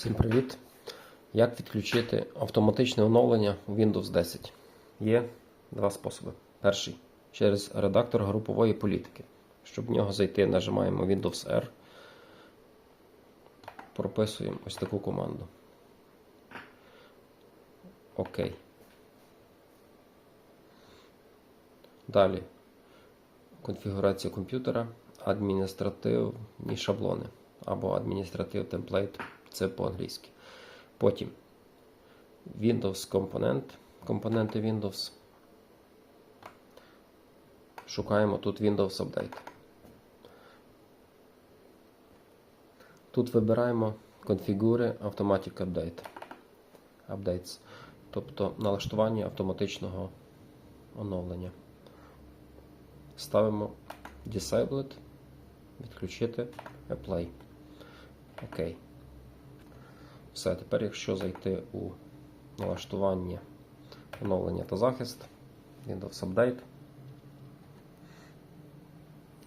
Всім привіт! Як відключити автоматичне оновлення Windows 10? Є два способи. Перший через редактор групової політики. Щоб в нього зайти, нажимаємо Windows R, прописуємо ось таку команду. Окей. Далі конфігурація комп'ютера, адміністративні шаблони або адміністратив темплейт, це по-англійськи. Потім Windows компонент, компоненти Windows. Шукаємо тут Windows Update. Тут вибираємо конфігури Automatic Update. Updates, тобто налаштування автоматичного оновлення. Ставимо Disabled, відключити Apply. Окей. Все, тепер, якщо зайти у налаштування оновлення та захист, Windows Update.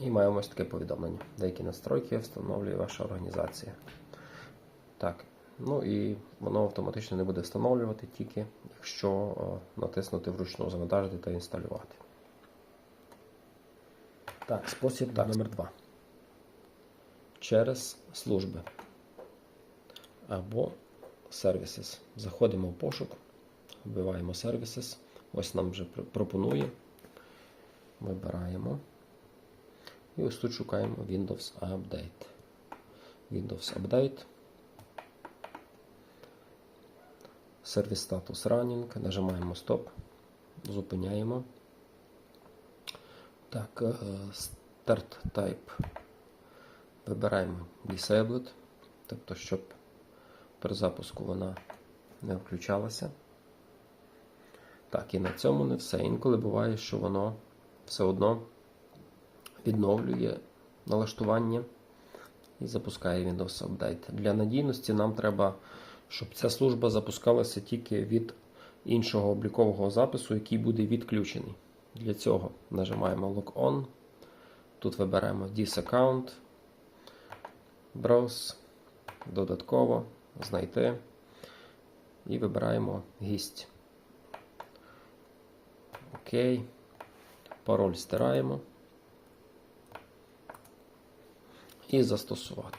І маємо ось таке повідомлення. Деякі настройки встановлює ваша організація. Так, ну і воно автоматично не буде встановлювати тільки, якщо натиснути вручну завантажити та інсталювати. Так, спосіб так. номер 2 Через служби або Services. Заходимо в пошук, вбиваємо Services. Ось нам вже пропонує. Вибираємо. І ось тут шукаємо Windows Update. Windows Update. Service Status Running. Нажимаємо Stop. Зупиняємо. Так, Start Type. Вибираємо Disabled, тобто, щоб при запуску вона не включалася. Так, і на цьому не все. Інколи буває, що воно все одно відновлює налаштування і запускає Windows Update. Для надійності нам треба, щоб ця служба запускалася тільки від іншого облікового запису, який буде відключений. Для цього нажимаємо Log On. Тут виберемо This Account, Browse, додатково, знайти і вибираємо гість. Окей. Пароль стираємо і застосувати.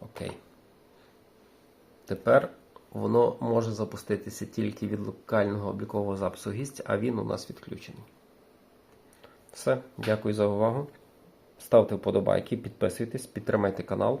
Окей. Тепер воно може запуститися тільки від локального облікового запису гість, а він у нас відключений. Все, дякую за увагу. Ставте вподобайки, підписуйтесь, підтримайте канал.